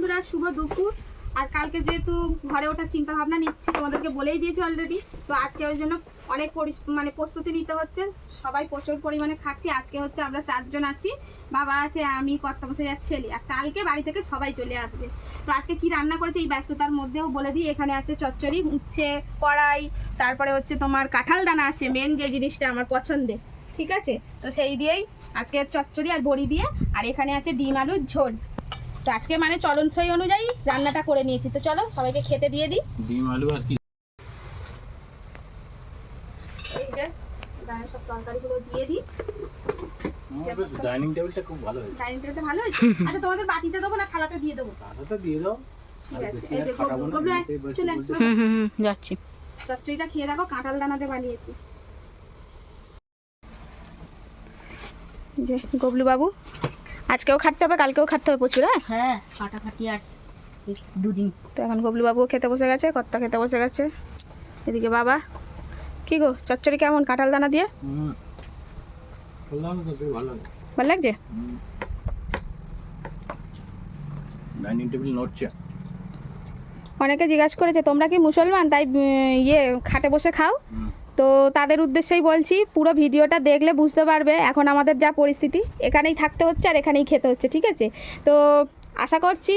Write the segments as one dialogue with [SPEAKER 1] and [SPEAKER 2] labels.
[SPEAKER 1] বন্ধুরা, শুভ দুপুর। আর কালকে যেহেতু ঘরে ওঠার চিন্তা ভাবনা নিচ্ছি, তোমাদেরকে বলেই দিয়েছি অলরেডি তো আজকে ওই জন্য অনেক মানে প্রস্তুতি নিতে হচ্ছে। সবাই প্রচুর পরিমাণে খাচ্ছি। আজকে হচ্ছে আমরা চারজন আছি। বাবা আছে, আমি কর্তা বসে যাচ্ছে ছেলে। আর কালকে বাড়ি থেকে সবাই চলে আসবে। তো আজকে কি রান্না করেছে এই ব্যস্ততার মধ্যেও বলে দিই, এখানে আছে চচ্চড়ি, উচ্ছে, কড়াই, তারপরে হচ্ছে তোমার কাঁঠাল দানা আছে মেন যে জিনিসটা আমার পছন্দের। ঠিক আছে? তো সেই দিয়েই আজকে চচ্চড়ি আর বড়ি দিয়ে, আর এখানে আছে ডিম আলুর ঝোল। তো আজকে মানে চলনসই অনুযায়ী রান্নাটা করে নিয়েছি। তো চলো সবাইকে খেতে দিয়ে দিই।
[SPEAKER 2] ডিম আলু আর কি?
[SPEAKER 1] এই যে গায়ে সব তরকারিগুলো দিয়ে দিই।
[SPEAKER 2] ডাইনিং টেবিলটা খুব ভালো হয়েছে।
[SPEAKER 1] ডাইনিং টেবিলটা ভালো হয়েছে? আচ্ছা তোমাদের বাটিতে দেবো না থালাতে দিয়ে দেবো?
[SPEAKER 2] দিয়ে দাও।
[SPEAKER 3] যাচ্ছি।
[SPEAKER 1] চচ্চড়িটা খেয়ে দেখো কাঁঠাল দানাতে বানিয়েছি। যে গবলু বাবু আজকেও খাটতে হবে কালকেও খাটতে হবে প্রচুর হ্যাঁ?
[SPEAKER 3] হ্যাঁ ফাটাফাটি আর দুদিন।
[SPEAKER 1] তো এখন গবলু বাবুও খেতে বসে গেছে কর্তা খেতে বসে গেছে। এদিকে বাবা কি গো চচ্চড়ি কেমন কাঁঠাল দানা দিয়ে?
[SPEAKER 2] ভালো
[SPEAKER 1] লাগছে?
[SPEAKER 2] ডাইনিং টেবিল নড়ছে।
[SPEAKER 1] অনেকে জিজ্ঞাসা করেছে তোমরা কি মুসলমান? তাই ইয়ে খাটে বসে খাও। তো তাদের উদ্দেশ্যেই বলছি, পুরো ভিডিওটা দেখলে বুঝতে পারবে এখন আমাদের যা পরিস্থিতি। এখানেই থাকতে হচ্ছে আর এখানেই খেতে হচ্ছে, ঠিক আছে? তো আশা করছি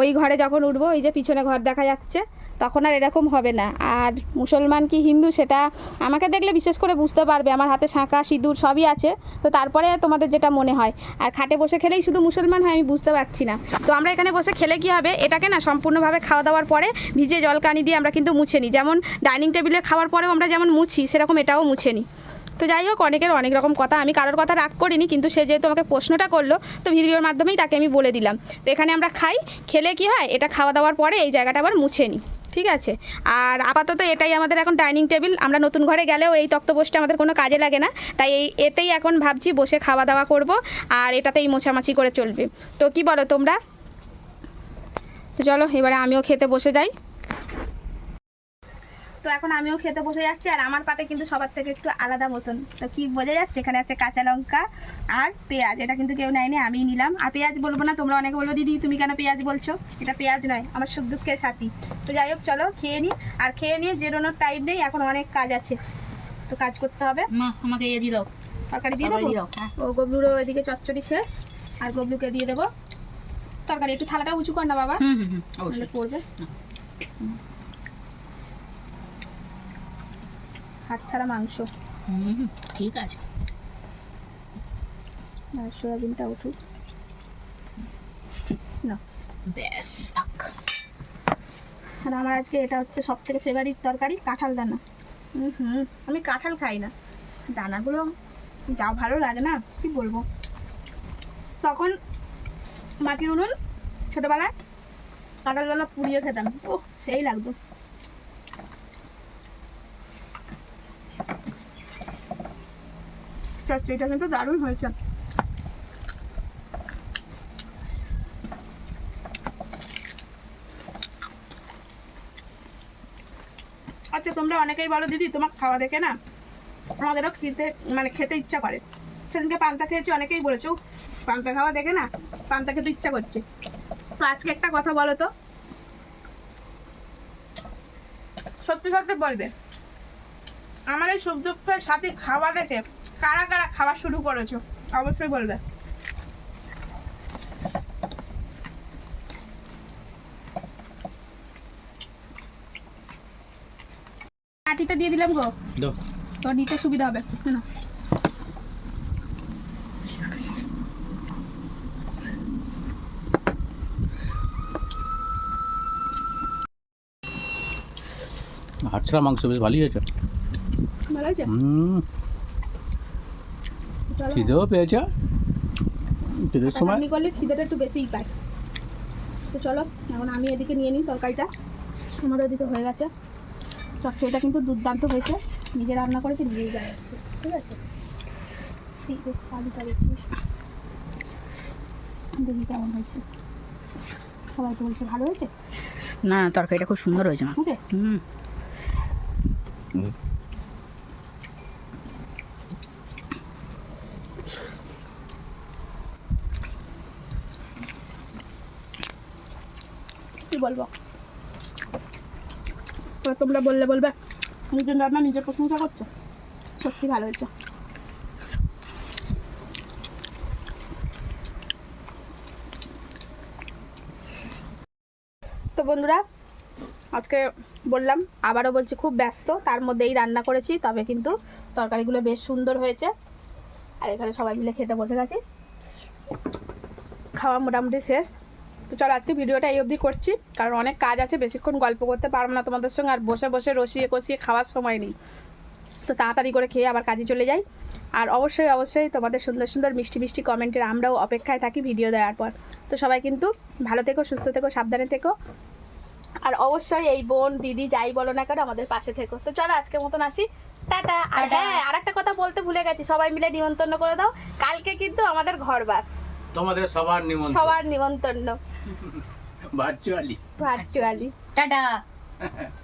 [SPEAKER 1] ওই ঘরে যখন উঠবো, ওই যে পিছনে ঘর দেখা যাচ্ছে। তখন আর এরকম হবে না। আর মুসলমান কি হিন্দু সেটা আমাকে দেখলে বিশেষ করে বুঝতে পারবে। আমার হাতে শাঁখা, সিঁদুর সবই আছে। তো তারপরে তোমাদের যেটা মনে হয়। আর খাটে বসে খেলেই শুধু মুসলমান হয় আমি বুঝতে পারছি না। তো আমরা এখানে বসে খেলে কি হবে? এটাকে না সম্পূর্ণভাবে খাওয়া দাওয়ার পরে ভিজে জলকানি দিয়ে আমরা কিন্তু মুছে নিই। যেমন ডাইনিং টেবিলে খাওয়ার পরেও আমরা যেমন মুছি, সেরকম এটাও মুছে নিই। তো যাই হোক, অনেকের অনেক রকম কথা। আমি কারোর কথা রাগ করিনি, কিন্তু সে যেহেতু আমাকে প্রশ্নটা করল, তো ভিডিওর মাধ্যমেই তাকে আমি বলে দিলাম। তো এখানে আমরা খাই, খেলে কি হয়? এটা খাওয়া দাওয়ার পরে এই জায়গাটা আবার মুছে নিই। ঠিক আছে? আর আপাতত এটাই আমাদের এখন ডাইনিং টেবিল। আমরা নতুন ঘরে গেলেও এই তক্তপোষটা আমাদের কোনো কাজে লাগে না। তাই এই, এতেই এখন ভাবছি বসে খাওয়া দাওয়া করব আর এটাতেই মোছামাছি করে চলবে। তো কি বলো তোমরা? তো চলো, এবারে আমিও খেতে বসে যাই। তো এখন আমিও খেতে বসে যাচ্ছি আর আমার পাতে কিন্তু সবার থেকে একটু আলাদা মতন। তো কি বোঝা যাচ্ছে এখানে আছে কাঁচা লঙ্কা আর পেঁয়াজ। এটা কিন্তু কেউ নেয়নি আমিই নিলাম। আর পেঁয়াজ বলব না তোমরা অনেকে বলব দিদি তুমি কেন পেঁয়াজ বলছো? এটা পেঁয়াজ নয় আমার সুখ দুঃখের সাথী। তো যাই হোক চলো খেয়ে নিই আর খেয়ে নিয়ে জেরোনোর টাইম নেই এখন অনেক কাজ আছে। তো কাজ করতে হবে।
[SPEAKER 3] মা আমাকে ইয়ে দিয়ে দাও।
[SPEAKER 1] তরকারি দিয়ে দেবো?
[SPEAKER 3] দাও হ্যাঁ।
[SPEAKER 1] ও গবলুরও এদিকে চচ্চড়ি শেষ আর গবলুকে দিয়ে দেবো। তরকারি একটু থালাটা উঁচু কর না বাবা।
[SPEAKER 3] হুম হুম হুম অবশ্যই।
[SPEAKER 1] পড়বে হাট ছাড়া মাংস।
[SPEAKER 3] হুম ঠিক আছে।
[SPEAKER 1] আর সয়াবিনটা উঠুক। না।
[SPEAKER 3] ব্যাস থাক।
[SPEAKER 1] আর আমার আজকে এটা হচ্ছে সব থেকে ফেভারিট তরকারি কাঁঠাল দানা। হুম হুম আমি কাঁঠাল খাই না। দানাগুলো যা ভালো লাগে না কি বলব? তখন মাটির উনুন ছোটোবেলায় কাঁঠাল দানা পুড়িয়ে খেতাম। ও সেই লাগতো। চচ্চড়িটা কিন্তু দারুণ হয়েছে। আচ্ছা তোমরা অনেকেই বলো, দিদি, তোমার খাওয়া দেখে না? আমাদেরও খেতে মানে খেতে ইচ্ছা করে। সেদিনকে পান্তা খেয়েছি, অনেকেই বলেছ পান্তা খাওয়া দেখে না? পান্তা খেতে ইচ্ছা করছে। তো আজকে একটা কথা বলো তো। সত্যি সত্যি বলবে। আমাদের সুযোগের সাথে খাওয়া দেখে কারা কারা খাওয়া শুরু করেছ? অবশ্যই বলবে। আটিতে দিয়ে দিলাম গো। তো নিতে সুবিধা হবে। না
[SPEAKER 2] হাট মাংস বেশ ভালোই হয়েছে।
[SPEAKER 1] ভালো হয়েছে
[SPEAKER 2] খিদেও পেয়েছে। খিদের সময়?
[SPEAKER 1] খাটাখাটনি করলে খিদেটা একটু বেশিই পায়। তো চলো এখন আমি এদিকে নিয়ে নিই তরকারিটা। আমার ওদিকে হয়ে গেছে। চচ্চড়িটা কিন্তু দুর্দান্ত হয়েছে। নিজে রান্না করেছি নিজেই জানাচ্ছি ঠিক আছে? ঠিক আছে আলুটা দেখি কেমন হয়েছে। সবাই তো বলছে ভালো হয়েছে?
[SPEAKER 3] না তরকারিটা খুব সুন্দর হয়েছে
[SPEAKER 1] বুঝে
[SPEAKER 3] হুম।
[SPEAKER 1] কি বলব? তোমরা বললে বলবে, নিজের রান্না নিজের প্রশংসা করছ? সত্যি ভালো হয়েছে। তো বন্ধুরা, আজকে বললাম, আবারও বলছি খুব ব্যস্ত, তার মধ্যেই রান্না করেছি, তবে কিন্তু তরকারিগুলো বেশ সুন্দর হয়েছে। আর এখানে সবাই মিলে খেতে বসে গেছি। খাওয়া মোটামুটি শেষ। তো চলো আজকে ভিডিওটা এই অবধি করছি। কারণ অনেক কাজ আছে বেশিক্ষণ গল্প করতে পারব না তোমাদের সঙ্গে। আর বসে বসে রসিয়ে কষিয়ে খাওয়ার সময় নেই। তো তাড়াতাড়ি করে খেয়ে আবার কাজে চলে যাই। আর অবশ্যই অবশ্যই তোমাদের সুন্দর সুন্দর মিষ্টি মিষ্টি কমেন্টের আমরাও অপেক্ষায় থাকি ভিডিও দেওয়ার পর। তো সবাই কিন্তু ভালো থেকো সুস্থ থেকো সাবধানে থেকো। আর অবশ্যই এই বোন দিদি যাই বলো না কেন আমাদের পাশে থেকো। তো চলো আজকের মতন আসি। টাটা। আর হ্যাঁ আর বলতে ভুলে গেছি সবাই মিলে নিমন্ত্রণ করে দাও। কালকে কিন্তু আমাদের ঘর বাস।
[SPEAKER 2] তোমাদের সবার নিমন্ত্রণ।
[SPEAKER 1] সবার নিমন্ত্রণ।
[SPEAKER 2] ভার্চুয়ালি।
[SPEAKER 1] ভার্চুয়ালি।
[SPEAKER 3] টাটা।